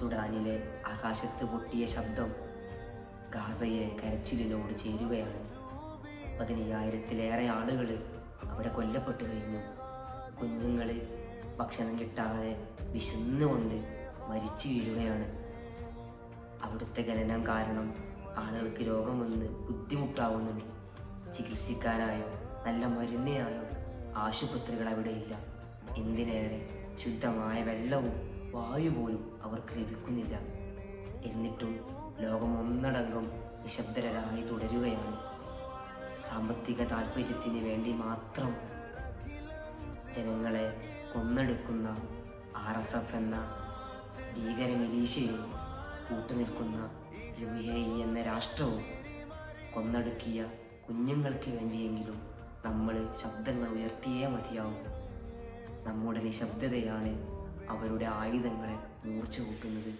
സുഡാനിലെ ആകാശത്ത് പൊട്ടിയ ശബ്ദം ഗാസയിലെ കരച്ചിലിനോട് ചേരുകയാണ്. പതിനയ്യായിരത്തിലേറെ ആളുകൾ അവിടെ കൊല്ലപ്പെട്ടു കഴിഞ്ഞു. കുഞ്ഞുങ്ങൾ ഭക്ഷണം കിട്ടാതെ വിശന്നുകൊണ്ട് മരിച്ചു വീഴുകയാണ്. അവിടുത്തെ ഖനനം കാരണം ആളുകൾക്ക് രോഗം വന്ന് ബുദ്ധിമുട്ടാവുന്നുണ്ട്. ചികിത്സിക്കാനായോ നല്ല മരുന്നിനായോ ആശുപത്രികൾ അവിടെയില്ല. എന്തിനേറെ? ശുദ്ധമായ വെള്ളവും വായു പോലും അവർക്ക് ലഭിക്കുന്നില്ല. എന്നിട്ടും ലോകം ഒന്നടങ്കം നിശബ്ദരായി തുടരുകയാണ്. സാമ്പത്തിക താല്പര്യത്തിന് വേണ്ടി മാത്രം ജനങ്ങളെ കൊന്നെടുക്കുന്ന ആർ എസ് എഫ് എന്ന ഭീകര മിലീഷ്യയും കൂട്ടുനിൽക്കുന്ന യു എ ഇ എന്ന രാഷ്ട്രവും കൊന്നടുക്കിയ കുഞ്ഞുങ്ങൾക്ക് വേണ്ടിയെങ്കിലും നമ്മൾ ശബ്ദങ്ങൾ ഉയർത്തിയേ മതിയാവും. നമ്മുടെ നിശബ്ദതയാണ് അവരുടെ ആയുധങ്ങളെ മൂർച്ച കൂട്ടുന്നത്